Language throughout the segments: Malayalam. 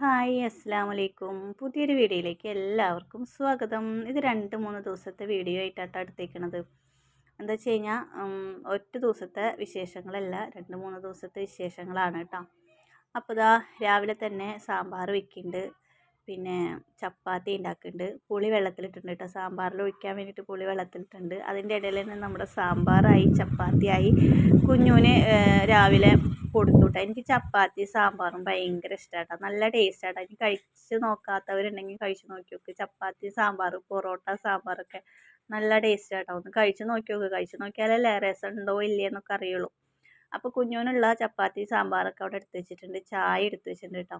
ഹായ് അസ്സാം വലൈക്കും പുതിയൊരു വീഡിയോയിലേക്ക് എല്ലാവർക്കും സ്വാഗതം. ഇത് രണ്ട് മൂന്ന് ദിവസത്തെ വീഡിയോ ആയിട്ടാണ് എടുത്തേക്കണത്. എന്താ വെച്ച് കഴിഞ്ഞാൽ ഒറ്റ ദിവസത്തെ വിശേഷങ്ങളല്ല രണ്ട് മൂന്ന് ദിവസത്തെ വിശേഷങ്ങളാണ് കേട്ടോ. അപ്പോൾ ഇതാ രാവിലെ തന്നെ സാമ്പാർ വെക്കുന്നുണ്ട് പിന്നെ ചപ്പാത്തി ഉണ്ടാക്കുന്നുണ്ട് പുളി വെള്ളത്തിലിട്ടുണ്ട് കേട്ടോ സാമ്പാറിൽ ഒഴിക്കാൻ വേണ്ടിയിട്ട് പുളി വെള്ളത്തിലിട്ടുണ്ട് അതിന്റെ ഇടയിൽ തന്നെ നമ്മുടെ സാമ്പാറായി ചപ്പാത്തിയായി കുഞ്ഞുവിന് രാവിലെ കൊടുത്തു കേട്ടോ എനിക്ക് ചപ്പാത്തി സാമ്പാറും ഭയങ്കര ഇഷ്ടമാട്ടോ നല്ല ടേസ്റ്റാട്ടോ. ഇനി കഴിച്ച് നോക്കാത്തവരുണ്ടെങ്കിൽ കഴിച്ച് നോക്കി നോക്ക്. ചപ്പാത്തി സാമ്പാർ പൊറോട്ട സാമ്പാറൊക്കെ നല്ല ടേസ്റ്റാട്ടോ. ഒന്ന് കഴിച്ച് നോക്കി നോക്ക്. കഴിച്ച് നോക്കിയാലല്ലേ രസം ഉണ്ടോ ഇല്ലയെന്നൊക്കെ അറിയുള്ളൂ. അപ്പോൾ കുഞ്ഞുവിനുള്ള ചപ്പാത്തി സാമ്പാറൊക്കെ അവിടെ എടുത്ത് വെച്ചിട്ടുണ്ട്. ചായ എടുത്ത് വെച്ചിട്ടുണ്ട് കേട്ടോ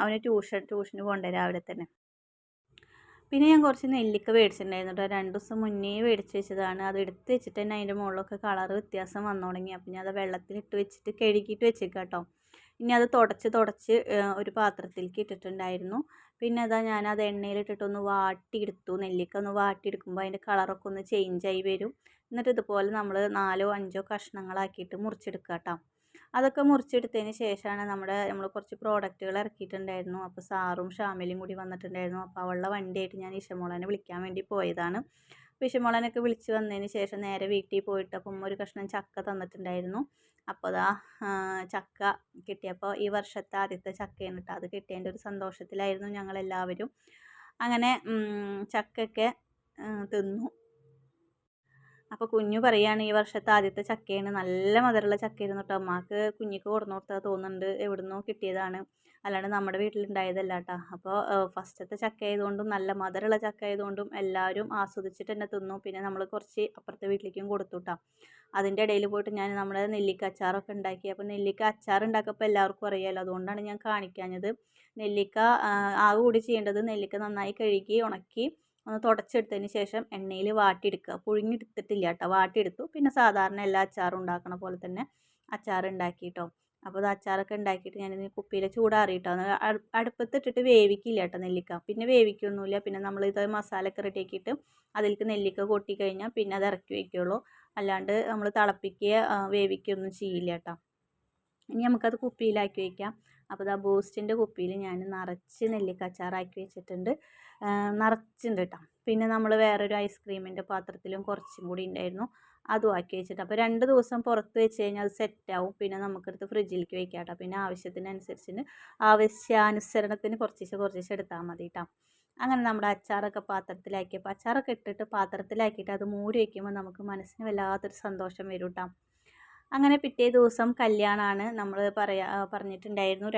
അവന് ട്യൂഷൻ ട്യൂഷന് പോകണ്ടേ രാവിലെ തന്നെ. പിന്നെ ഞാൻ കുറച്ച് നെല്ലിക്ക മേടിച്ചിട്ടുണ്ടായിരുന്നു രണ്ട് ദിവസം മുന്നേ മേടിച്ച് വെച്ചതാണ്. അത് എടുത്ത് വെച്ചിട്ട് തന്നെ അതിന്റെ മുകളിലൊക്കെ കളർ വ്യത്യാസം വന്നു തുടങ്ങി. അപ്പം ഞാൻ അത് വെള്ളത്തിലിട്ട് വെച്ചിട്ട് കഴുകിയിട്ട് വെച്ചേക്കാം കേട്ടോ. ഇനി അത് തുടച്ച് തുടച്ച് ഒരു പാത്രത്തിലേക്ക് ഇട്ടിട്ടുണ്ടായിരുന്നു. പിന്നെ അതാ ഞാൻ അത് എണ്ണയിലിട്ടിട്ടൊന്ന് വാട്ടിയെടുത്തു. നെല്ലിക്ക ഒന്ന് വാട്ടിയെടുക്കുമ്പോൾ അതിന്റെ കളറൊക്കെ ഒന്ന് ചേഞ്ചായി വരും. എന്നിട്ട് ഇതുപോലെ നമ്മൾ നാലോ അഞ്ചോ കഷ്ണങ്ങളാക്കിയിട്ട് മുറിച്ചെടുക്കുക കേട്ടോ. അതൊക്കെ മുറിച്ചെടുത്തതിന് ശേഷമാണ് നമ്മുടെ നമ്മൾ കുറച്ച് പ്രോഡക്റ്റുകൾ ഇറക്കിയിട്ടുണ്ടായിരുന്നു. അപ്പോൾ സാറും ഷാമിലും കൂടി വന്നിട്ടുണ്ടായിരുന്നു. അപ്പോൾ അവളുടെ വണ്ടിയായിട്ട് ഞാൻ ഇഷമോളനെ വിളിക്കാൻ വേണ്ടി പോയതാണ്. അപ്പോൾ ഇഷമോളനൊക്കെ വിളിച്ച് വന്നതിന് ശേഷം നേരെ വീട്ടിൽ പോയിട്ട് അപ്പം ഒരു കഷ്ണം ചക്ക തന്നിട്ടുണ്ടായിരുന്നു. അപ്പോൾ അതാ ചക്ക കിട്ടിയപ്പോൾ ഈ വർഷത്തെ ആദ്യത്തെ ചക്കയാണ് കേട്ടോ അത് കിട്ടിയതിന്റെ ഒരു സന്തോഷത്തിലായിരുന്നു ഞങ്ങളെല്ലാവരും. അങ്ങനെ ചക്കയൊക്കെ തിന്നു. അപ്പോൾ കുഞ്ഞു പറയുകയാണ് ഈ വർഷത്തെ ആദ്യത്തെ ചക്കയാണ് നല്ല മധുരമുള്ള ചക്കയായിരുന്നു കേട്ടോ അമ്മയ്ക്ക് കുഞ്ഞിക്ക് കൊടുന്നു കൊടുത്താൽ തോന്നുന്നുണ്ട്. എവിടുന്നോ കിട്ടിയതാണ്. അല്ലാണ്ട് നമ്മുടെ വീട്ടിലുണ്ടായതല്ല കേട്ടോ അപ്പോൾ ഫസ്റ്റത്തെ ചക്ക ആയതുകൊണ്ടും നല്ല മധുരമുള്ള ചക്ക ആയതുകൊണ്ടും എല്ലാവരും ആസ്വദിച്ചിട്ട് തന്നെ തിന്നു. പിന്നെ നമ്മൾ കുറച്ച് അപ്പുറത്തെ വീട്ടിലേക്കും കൊടുത്തു കേട്ടോ അതിന്റെ ഇടയിൽ പോയിട്ട് ഞാൻ നമ്മുടെ നെല്ലിക്ക അച്ചാറൊക്കെ ഉണ്ടാക്കി. അപ്പോൾ നെല്ലിക്ക അച്ചാർ ഉണ്ടാക്കിയപ്പോൾ എല്ലാവർക്കും അറിയാമല്ലോ അതുകൊണ്ടാണ് ഞാൻ കാണിക്കാഞ്ഞത്. നെല്ലിക്ക ആകെ കൂടി ചെയ്യേണ്ടത് നെല്ലിക്ക നന്നായി കഴുകി ഉണക്കി ഒന്ന് തുടച്ചെടുത്തതിന് ശേഷം എണ്ണയിൽ വാട്ടിയെടുക്കുക. പുഴുങ്ങിയെടുത്തിട്ടില്ല കേട്ടോ. വാട്ടിയെടുത്തു. പിന്നെ സാധാരണ എല്ലാ അച്ചാറും ഉണ്ടാക്കണ പോലെ തന്നെ അച്ചാർ ഉണ്ടാക്കിയിട്ടോ അപ്പോൾ അത് അച്ചാറൊക്കെ ഉണ്ടാക്കിയിട്ട് ഞാനിത് കുപ്പിയിൽ ചൂടാറിയിട്ടോ. അടുപ്പത്തിട്ടിട്ട് വേവിക്കില്ല കേട്ടോ നെല്ലിക്ക. പിന്നെ വേവിക്കൊന്നുമില്ല. പിന്നെ നമ്മൾ ഇത് മസാലയൊക്കെ റെഡിയാക്കിയിട്ട് അതിലേക്ക് നെല്ലിക്ക കൊട്ടി കഴിഞ്ഞാൽ പിന്നെ അത് ഇറക്കി വയ്ക്കുള്ളൂ. അല്ലാണ്ട് നമ്മൾ തിളപ്പിക്കുക വേവിക്കുകയൊന്നും ചെയ്യില്ല കേട്ടോ. ഇനി നമുക്കത് കുപ്പിയിലാക്കി വയ്ക്കാം. അപ്പോൾ ഇതാ ബൂസ്റ്റിന്റെ കുപ്പിയിൽ ഞാൻ നിറച്ച് നെല്ലിക്കച്ചാറാക്കി വെച്ചിട്ടുണ്ട്. നിറച്ചുണ്ട് കേട്ടോ പിന്നെ നമ്മൾ വേറൊരു ഐസ്ക്രീമിന്റെ പാത്രത്തിലും കുറച്ചും കൂടി ഉണ്ടായിരുന്നു അതും ആക്കി വെച്ചിട്ട്. അപ്പോൾ രണ്ട് ദിവസം പുറത്ത് വെച്ച് കഴിഞ്ഞാൽ അത് സെറ്റാവും. പിന്നെ നമുക്കെടുത്ത് ഫ്രിഡ്ജിലേക്ക് വെക്കാം കേട്ടോ പിന്നെ ആവശ്യത്തിനനുസരിച്ചിന് ആവശ്യാനുസരണത്തിന് കുറച്ചിച്ച് കുറച്ചിച്ച് എടുത്താൽ മതി കേട്ടോ അങ്ങനെ നമ്മുടെ അച്ചാറൊക്കെ പാത്രത്തിലാക്കിയപ്പോൾ അച്ചാറൊക്കെ ഇട്ടിട്ട് പാത്രത്തിലാക്കിയിട്ട് അത് മൂടി വയ്ക്കുമ്പോൾ നമുക്ക് മനസ്സിന് വല്ലാത്തൊരു സന്തോഷം വരും കേട്ടോ അങ്ങനെ പിറ്റേ ദിവസം കല്യാണമാണ് നമ്മൾ പറയാ പറഞ്ഞിട്ടുണ്ടായിരുന്നു.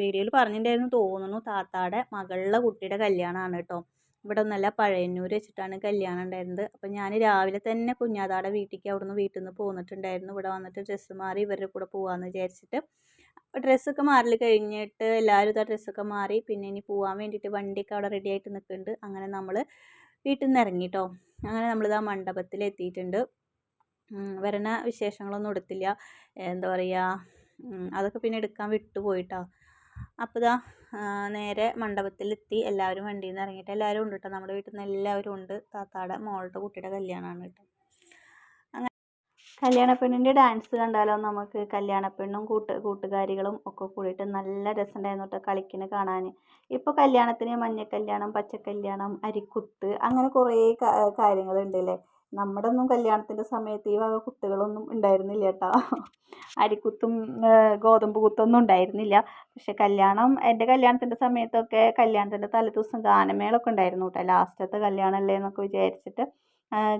വീഡിയോയിൽ പറഞ്ഞിട്ടുണ്ടായിരുന്നു തോന്നുന്നു താത്താടെ മകളുടെ കുട്ടിയുടെ കല്യാണമാണ് കേട്ടോ ഇവിടെ ഒന്നല്ല പഴയന്നൂർ വെച്ചിട്ടാണ് കല്യാണം ഉണ്ടായിരുന്നത്. അപ്പം ഞാൻ രാവിലെ തന്നെ കുഞ്ഞാതാടെ വീട്ടിലേക്ക് അവിടുന്ന് വീട്ടിൽ നിന്ന് പോന്നിട്ടുണ്ടായിരുന്നു. ഇവിടെ വന്നിട്ട് ഡ്രസ്സ് മാറി ഇവരുടെ കൂടെ പോകാമെന്ന് വിചാരിച്ചിട്ട്. ഡ്രസ്സൊക്കെ മാറൽ കഴിഞ്ഞിട്ട് എല്ലാവരും ഇതാ ഡ്രസ്സൊക്കെ മാറി. പിന്നെ ഇനി പോകാൻ വേണ്ടിയിട്ട് വണ്ടിയൊക്കെ അവിടെ റെഡി ആയിട്ട് നിൽക്കുന്നുണ്ട് അങ്ങനെ നമ്മൾ വീട്ടിൽ നിന്ന് ഇറങ്ങി കേട്ടോ അങ്ങനെ നമ്മളിതാ മണ്ഡപത്തിൽ എത്തിയിട്ടുണ്ട് വരണ വിശേഷങ്ങളൊന്നും എടുത്തില്ല. എന്താ പറയുക അതൊക്കെ പിന്നെ എടുക്കാൻ വിട്ടു വിട്ടുപോയിട്ടോ അപ്പോൾ ഇതാ നേരെ മണ്ഡപത്തിലെത്തി. എല്ലാവരും വണ്ടിയിൽ നിന്ന് ഇറങ്ങിയിട്ട് എല്ലാവരും ഉണ്ട് കേട്ടോ നമ്മുടെ വീട്ടിൽ നിന്ന് എല്ലാവരും ഉണ്ട്. താത്താടെ മോളുടെ കുട്ടിയുടെ കല്യാണമാണ് കേട്ടോ അങ്ങനെ കല്യാണപ്പെണ്ണിന്റെ ഡാൻസ് കണ്ടാലോ നമുക്ക്? കല്യാണപ്പെണ്ണും കൂട്ട് കൂട്ടുകാരികളും ഒക്കെ കൂടിയിട്ട് നല്ല രസമുണ്ടായിരുന്നു കേട്ടോ കളിക്കുന്ന കാണാൻ ഇപ്പോൾ കല്യാണത്തിന് മഞ്ഞ കല്യാണം പച്ച കല്യാണം അരിക്കുത്ത് അങ്ങനെ കുറേ കാര്യങ്ങളുണ്ട് അല്ലേ നമ്മുടെ ഒന്നും കല്യാണത്തിന്റെ സമയത്ത് ഈ വക കുത്തുകളൊന്നും ഉണ്ടായിരുന്നില്ല കേട്ടോ. അരിക്കുത്തും ഗോതമ്പ് കുത്തൊന്നും ഉണ്ടായിരുന്നില്ല. പക്ഷെ കല്യാണം എന്റെ കല്യാണത്തിന്റെ സമയത്തൊക്കെ കല്യാണത്തിന്റെ തലേദിവസം ഗാനമേളൊക്കെ ഉണ്ടായിരുന്നു കേട്ടോ. ലാസ്റ്റത്തെ കല്യാണമല്ലേ എന്നൊക്കെ വിചാരിച്ചിട്ട്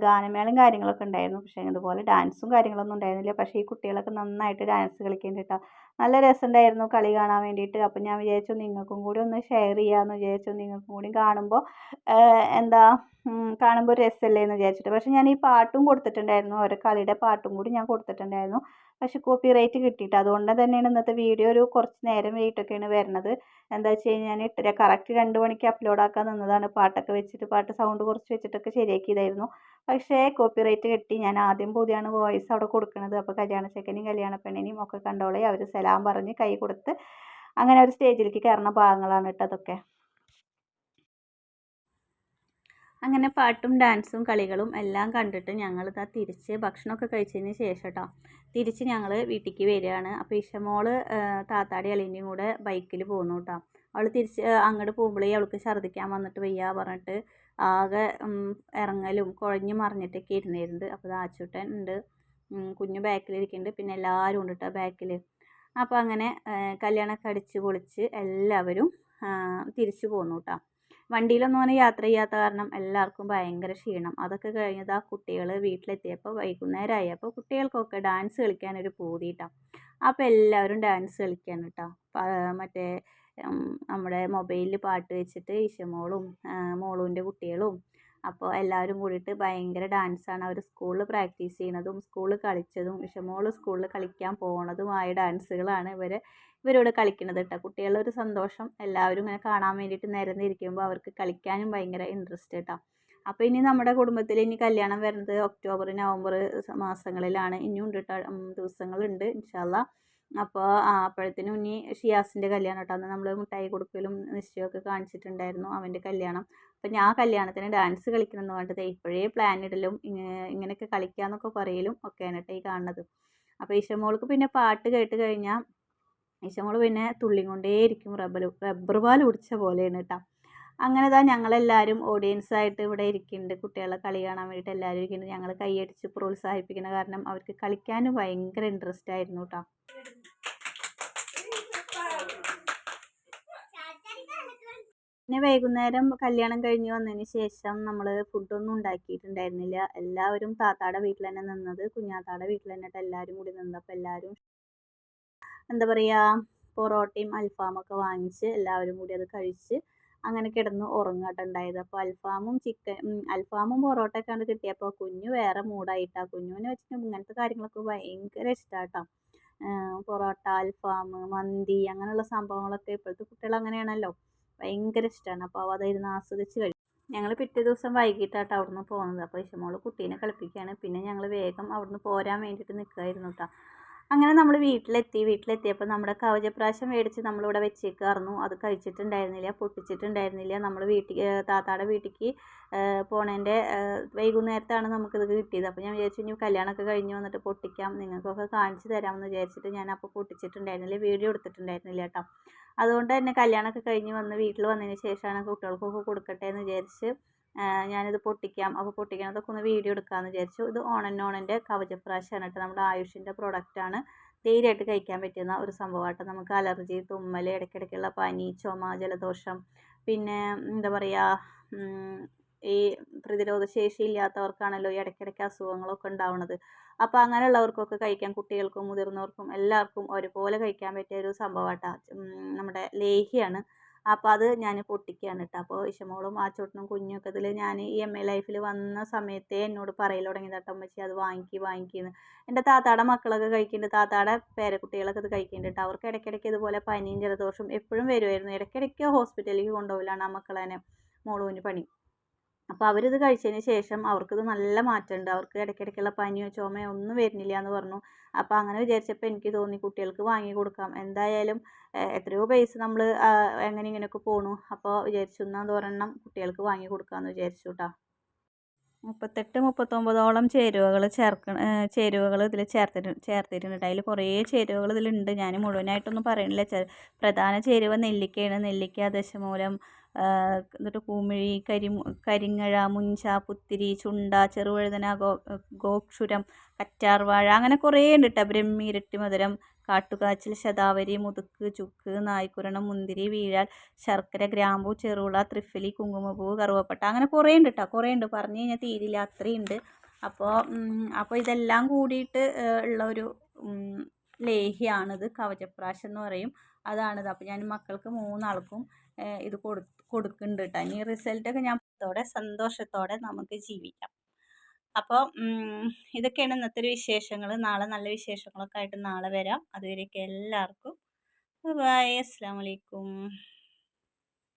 ഗാനമേളയും കാര്യങ്ങളൊക്കെ ഉണ്ടായിരുന്നു. പക്ഷേ ഇതുപോലെ ഡാൻസും കാര്യങ്ങളൊന്നും ഉണ്ടായിരുന്നില്ല. പക്ഷേ ഈ കുട്ടികളൊക്കെ നന്നായിട്ട് ഡാൻസ് കളിക്കുന്നുണ്ട് കേട്ടോ. നല്ല രസമുണ്ടായിരുന്നു കളി കാണാൻ വേണ്ടിയിട്ട്. അപ്പം ഞാൻ വിചാരിച്ചു നിങ്ങൾക്കും കൂടി ഒന്ന് ഷെയർ ചെയ്യാമെന്ന് വിചാരിച്ചു. നിങ്ങൾക്കും കൂടി കാണുമ്പോൾ എന്താ കാണുമ്പോൾ രസമല്ലേ എന്ന് വിചാരിച്ചിട്ട്. പക്ഷേ ഞാൻ ഈ പാട്ടും കൊടുത്തിട്ടുണ്ടായിരുന്നു. ഓരോ കളിയുടെ പാട്ടും കൂടി ഞാൻ കൊടുത്തിട്ടുണ്ടായിരുന്നു. പക്ഷേ കോപ്പി റൈറ്റ് കിട്ടിയിട്ട്. അതുകൊണ്ട് തന്നെയാണ് ഇന്നത്തെ വീഡിയോ ഒരു കുറച്ച് നേരം വൈകിട്ടൊക്കെയാണ് വരുന്നത്. എന്താ വെച്ച് കഴിഞ്ഞാൽ ഇത്ര കറക്റ്റ് രണ്ട് മണിക്ക് അപ്ലോഡ് ആക്കാൻ നിന്നതാണ്. പാട്ടൊക്കെ വെച്ചിട്ട് പാട്ട് സൗണ്ട് കുറച്ച് വെച്ചിട്ടൊക്കെ ശരിയാക്കിയതായിരുന്നു. പക്ഷേ കോപ്പി റൈറ്റ് കിട്ടി. ഞാൻ ആദ്യം പുതിയാണ് വോയിസ് അവിടെ കൊടുക്കുന്നത് അപ്പോൾ കല്യാണ ചെക്കനെയും കല്യാണ പെണ്ണിനെയും ഒക്കെ കണ്ടോളെ. അവർ സലാം പറഞ്ഞ് കൈ കൊടുത്ത് അങ്ങനെ ഒരു സ്റ്റേജിലേക്ക് കയറുന്ന ഭാഗങ്ങളാണ് കേട്ടോ അതൊക്കെ. അങ്ങനെ പാട്ടും ഡാൻസും കളികളും എല്ലാം കണ്ടിട്ട് ഞങ്ങൾ ഇതാ തിരിച്ച് ഭക്ഷണമൊക്കെ കഴിച്ചതിന് ശേഷം കേട്ടോ തിരിച്ച് ഞങ്ങൾ വീട്ടിലേക്ക് വരികയാണ്. അപ്പോൾ ഇഷമോൾ താത്താടി അളിന്റെയും കൂടെ ബൈക്കിൽ പോകുന്നു കേട്ടോ അവൾ തിരിച്ച് അങ്ങോട്ട് പോകുമ്പോഴേ അവൾക്ക് ഛർദ്ദിക്കാൻ വന്നിട്ട് വയ്യ പറഞ്ഞിട്ട് ആകെ ഇറങ്ങലും കുഴഞ്ഞു മറിഞ്ഞിട്ടൊക്കെ ഇരുന്നിരുന്നത്. അപ്പോൾ ആച്ചൂട്ടൻ ഉണ്ട്. കുഞ്ഞു ബാക്കിലിരിക്കുന്നുണ്ട്. പിന്നെ എല്ലാവരും ഉണ്ട് കേട്ടോ ബാക്കിൽ അപ്പോൾ അങ്ങനെ കല്യാണമൊക്കെ അടിച്ച് പൊളിച്ച് എല്ലാവരും തിരിച്ചു പോന്നു കേട്ടോ വണ്ടിയിലൊന്നും അങ്ങനെ യാത്ര ചെയ്യാത്ത കാരണം എല്ലാവർക്കും ഭയങ്കര ക്ഷീണം. അതൊക്കെ കഴിഞ്ഞത് ആ കുട്ടികൾ വീട്ടിലെത്തിയപ്പോൾ വൈകുന്നേരമായി അപ്പോൾ കുട്ടികൾക്കൊക്കെ ഡാൻസ് കളിക്കാനൊരു പൂതി അപ്പം അപ്പോൾ എല്ലാവരും ഡാൻസ് കളിക്കാൻ കേട്ടോ മറ്റേ നമ്മുടെ മൊബൈലിൽ പാട്ട് വെച്ചിട്ട് ഇശമോളും മോളൂന്റെ കുട്ടികളും അപ്പോൾ എല്ലാവരും കൂടിയിട്ട് ഭയങ്കര ഡാൻസാണ്. അവർ സ്കൂളിൽ പ്രാക്ടീസ് ചെയ്യുന്നതും സ്കൂളിൽ കളിച്ചതും ഇഷമോൾ സ്കൂളിൽ കളിക്കാൻ പോണതുമായ ഡാൻസുകളാണ് ഇവർ ഇവരോട് കളിക്കുന്നത് കേട്ടോ. കുട്ടികളുടെ ഒരു സന്തോഷം എല്ലാവരും ഇങ്ങനെ കാണാൻ വേണ്ടിയിട്ട് നിരന്നിരിക്കുമ്പോൾ അവർക്ക് കളിക്കാനും ഭയങ്കര ഇൻട്രസ്റ്റ് കേട്ടോ. അപ്പോൾ ഇനി നമ്മുടെ കുടുംബത്തിൽ ഇനി കല്യാണം വരുന്നത് ഒക്ടോബർ നവംബർ മാസങ്ങളിലാണ്. ഇനിയും ഉണ്ട് കേട്ടോ ദിവസങ്ങളുണ്ട് ഇൻഷാല്ല അപ്പോൾ അപ്പോഴത്തേനും ഇനി ഷിയാസിന്റെ കല്യാണം കേട്ടോ. അന്ന് നമ്മൾ മിഠായി കൊടുക്കലും നിശ്ചയമൊക്കെ കാണിച്ചിട്ടുണ്ടായിരുന്നു അവന്റെ കല്യാണം. അപ്പോൾ ഞാൻ കല്യാണത്തിന് ഡാൻസ് കളിക്കണമെന്ന് പറഞ്ഞിട്ട് ഇപ്പോഴേ പ്ലാൻ ഇടലും ഇങ്ങനെയൊക്കെ കളിക്കാമെന്നൊക്കെ പറയലും ഒക്കെയാണ് കേട്ടോ ഈ കാണുന്നത്. അപ്പോൾ ഈശമോൾക്ക് പിന്നെ പാട്ട് കേട്ട് കഴിഞ്ഞാൽ ഈശമോൾ പിന്നെ തുള്ളിക്കൊണ്ടേയിരിക്കും റബ്ബർ റബ്ബർ പാൽ കുടിച്ച പോലെയാണ് കേട്ടോ അങ്ങനെ താ ഞങ്ങളെല്ലാവരും ഓഡിയൻസായിട്ട് ഇവിടെ ഇരിക്കുന്നുണ്ട് കുട്ടികളെ കളി കാണാൻ വേണ്ടിയിട്ട് എല്ലാവരും ഇരിക്കുന്നുണ്ട് ഞങ്ങൾ കൈയടിച്ച് പ്രോത്സാഹിപ്പിക്കുന്ന കാരണം അവർക്ക് കളിക്കാനും ഭയങ്കര ഇൻട്രസ്റ്റ് ആയിരുന്നു കേട്ടോ പിന്നെ വൈകുന്നേരം കല്യാണം കഴിഞ്ഞ് വന്നതിന് ശേഷം നമ്മൾ ഫുഡൊന്നും ഉണ്ടാക്കിയിട്ടുണ്ടായിരുന്നില്ല. എല്ലാവരും താത്താടെ വീട്ടിൽ തന്നെ നിന്നത് കുഞ്ഞാത്താടെ വീട്ടിൽ തന്നെയിട്ട് എല്ലാവരും കൂടി നിന്നപ്പോൾ എല്ലാവരും എന്താ പറയുക പൊറോട്ടയും അൽഫാമൊക്കെ വാങ്ങിച്ച് എല്ലാവരും കൂടി അത് കഴിച്ച് അങ്ങനെ കിടന്ന് ഉറങ്ങാട്ടുണ്ടായത് അപ്പോൾ അൽഫാമും ചിക്കൻ അൽഫാമും പൊറോട്ടയൊക്കെ കണ്ട് കിട്ടിയപ്പോൾ കുഞ്ഞു വേറെ മൂടായിട്ടാണ് കുഞ്ഞുവിനെ വെച്ചിട്ട് ഇങ്ങനത്തെ കാര്യങ്ങളൊക്കെ ഭയങ്കര ഇഷ്ടമാട്ടോ പൊറോട്ട അൽഫാം മന്തി അങ്ങനെയുള്ള സംഭവങ്ങളൊക്കെ ഇപ്പോഴത്തെ കുട്ടികൾ അങ്ങനെയാണല്ലോ. ഭയങ്കര ഇഷ്ടമാണ് അപ്പോൾ അതായിരുന്നു ആസ്വദിച്ച് കഴിക്കും ഞങ്ങൾ പിറ്റേ ദിവസം വൈകിട്ടാട്ടോ അവിടുന്ന് പോകുന്നത് അപ്പോൾ ഇഷമോൾ കുട്ടീനെ കളിപ്പിക്കുകയാണ് പിന്നെ ഞങ്ങൾ വേഗം അവിടുന്ന് പോരാൻ വേണ്ടിയിട്ട് നിൽക്കുമായിരുന്നു കേട്ടോ അങ്ങനെ നമ്മൾ വീട്ടിലെത്തി വീട്ടിലെത്തിയപ്പോൾ നമ്മുടെ കവചപ്രാശം മേടിച്ച് നമ്മളിവിടെ വെച്ചേക്കായിരുന്നു അത് കഴിച്ചിട്ടുണ്ടായിരുന്നില്ല പൊട്ടിച്ചിട്ടുണ്ടായിരുന്നില്ല. നമ്മൾ വീട്ടിൽ താത്താടെ വീട്ടിലേക്ക് പോണേന്റെ വൈകുന്നേരത്താണ് നമുക്കിത് കിട്ടിയത്. അപ്പോൾ ഞാൻ വിചാരിച്ചു ഇനി കല്യാണമൊക്കെ കഴിഞ്ഞ് വന്നിട്ട് പൊട്ടിക്കാം നിങ്ങൾക്കൊക്കെ കാണിച്ചു തരാമെന്ന് വിചാരിച്ചിട്ട് ഞാൻ അപ്പോൾ പൊട്ടിച്ചിട്ടുണ്ടായിരുന്നില്ല വീഡിയോ എടുത്തിട്ടുണ്ടായിരുന്നില്ല കേട്ടോ. അതുകൊണ്ട് തന്നെ കല്യാണമൊക്കെ കഴിഞ്ഞ് വന്ന് വീട്ടിൽ വന്നതിന് ശേഷമാണ് കുട്ടികൾക്കൊക്കെ കൊടുക്കട്ടെ എന്ന് വിചാരിച്ച് ഞാനിത് പൊട്ടിക്കാം അപ്പോൾ പൊട്ടിക്കണതൊക്കെ ഒന്ന് വീഡിയോ എടുക്കാമെന്ന് വിചാരിച്ചു. ഇത് ഓണൻ ഓണന്റെ കവചപ്രാശാണ് കേട്ടോ. നമ്മുടെ ആയുഷിന്റെ പ്രൊഡക്റ്റാണ് ധൈര്യമായിട്ട് കഴിക്കാൻ പറ്റുന്ന ഒരു സംഭവമായിട്ട് നമുക്ക് അലർജി തുമ്മൽ ഇടയ്ക്കിടയ്ക്കുള്ള പനി ചുമ ജലദോഷം പിന്നെ എന്താ പറയുക ഈ പ്രതിരോധ ശേഷി ഇല്ലാത്തവർക്കാണല്ലോ ഈ ഇടയ്ക്കിടയ്ക്ക് അസുഖങ്ങളൊക്കെ ഉണ്ടാവുന്നത് അപ്പോൾ അങ്ങനെയുള്ളവർക്കൊക്കെ കഴിക്കാൻ കുട്ടികൾക്കും മുതിർന്നവർക്കും എല്ലാവർക്കും ഒരുപോലെ കഴിക്കാൻ പറ്റിയ ഒരു സംഭവമായിട്ടാണ് നമ്മുടെ ലേഹ്യമാണ് അപ്പോൾ അത് ഞാൻ പൊട്ടിക്കുകയാണ് കേട്ടോ അപ്പോൾ ഇഷമോളും ആച്ചോട്ടനും കുഞ്ഞൊക്കെ ഇതിൽ ഞാൻ ഈ എം എ ലൈഫിൽ വന്ന സമയത്തേ എന്നോട് പറയൽ തുടങ്ങി കേട്ടോ അമ്മച്ചി അത് വാങ്ങിക്കി വാങ്ങിക്കുന്നു. എന്റെ താത്താടെ മക്കളൊക്കെ കഴിക്കുന്നുണ്ട് താത്താടെ പേരക്കുട്ടികളൊക്കെ ഇത് കഴിക്കുന്നുണ്ട് കേട്ടോ അവർക്ക് ഇടയ്ക്കിടയ്ക്ക് ഇതുപോലെ പനിയും ജലദോഷവും എപ്പോഴും വരുമായിരുന്നു ഇടയ്ക്കിടയ്ക്ക് ഹോസ്പിറ്റലിലേക്ക് കൊണ്ടുപോകലാണ് ആ മക്കളെ മോളൂന് പണി. അപ്പോൾ അവരിത് കഴിച്ചതിന് ശേഷം അവർക്കിത് നല്ല മാറ്റമുണ്ട് അവർക്ക് ഇടയ്ക്കിടയ്ക്കുള്ള പനിയോ ചുമയോ ഒന്നും വരുന്നില്ല എന്ന് പറഞ്ഞു. അപ്പോൾ അങ്ങനെ വിചാരിച്ചപ്പോൾ എനിക്ക് തോന്നി കുട്ടികൾക്ക് വാങ്ങി കൊടുക്കാം. എന്തായാലും എത്രയോ പൈസ നമ്മൾ എങ്ങനെ ഇങ്ങനെയൊക്കെ പോണു. അപ്പോൾ വിചാരിച്ചു എന്നാൽ ഒരെണ്ണം കുട്ടികൾക്ക് വാങ്ങി കൊടുക്കാമെന്ന് വിചാരിച്ചു കേട്ടോ മുപ്പത്തെട്ട് മുപ്പത്തൊമ്പതോളം ചേരുവകൾ ചേർക്ക ചേരുവകൾ ഇതിൽ ചേർത്തിട്ട് ചേർത്തിട്ടുണ്ട്. അതിൽ കുറേ ചേരുവകൾ ഇതിലുണ്ട്. ഞാൻ മുഴുവനായിട്ടൊന്നും പറയണില്ല. പ്രധാന ചേരുവ നെല്ലിക്കയാണ്. നെല്ലിക്ക ദശമൂലം എന്നിട്ട് കൂമിഴി കരി കരിങ്ങഴ മുഞ്ച പുത്തിരി ചുണ്ട ചെറുവഴുതന ഗോ ഗോക്ഷുരം കറ്റാർവാഴ അങ്ങനെ കുറേ ഉണ്ട് കേട്ടോ ബ്രഹ്മി ഇരട്ടിമധുരം കാട്ടുകാച്ചിൽ ശതാവരി മുതുക്ക് ചുക്ക് നായ്ക്കുരണം മുന്തിരി വീഴാൽ ശർക്കര ഗ്രാമ്പു ചെറുള ത്രിഫലി കുങ്കുമപ്പൂ കറുവപ്പട്ട അങ്ങനെ കുറേ ഉണ്ട് കേട്ടോ കുറേ ഉണ്ട്. പറഞ്ഞു കഴിഞ്ഞാൽ തീരില്ല. അത്രയുണ്ട് അപ്പോൾ അപ്പോൾ ഇതെല്ലാം കൂടിയിട്ട് ഉള്ള ഒരു ലേഹിയാണിത് കവചപ്രാശം എന്ന് പറയും. അതാണിത്. അപ്പോൾ ഞാൻ മക്കൾക്ക് മൂന്നാൾക്കും ഇത് കൊടു കൊടുക്കുന്നുണ്ട് കേട്ടോ ഇനി റിസൾട്ടൊക്കെ ഞാൻ ഇതോടെ സന്തോഷത്തോടെ നമുക്ക് ജീവിക്കാം. അപ്പോൾ ഇതൊക്കെയാണ് ഇന്നത്തെ ഒരു വിശേഷങ്ങൾ നാളെ നല്ല വിശേഷങ്ങളൊക്കെ ആയിട്ട് നാളെ വരാം. അതുവരെയൊക്കെ എല്ലാവർക്കും. ബൈ അസ്സാം വലൈക്കും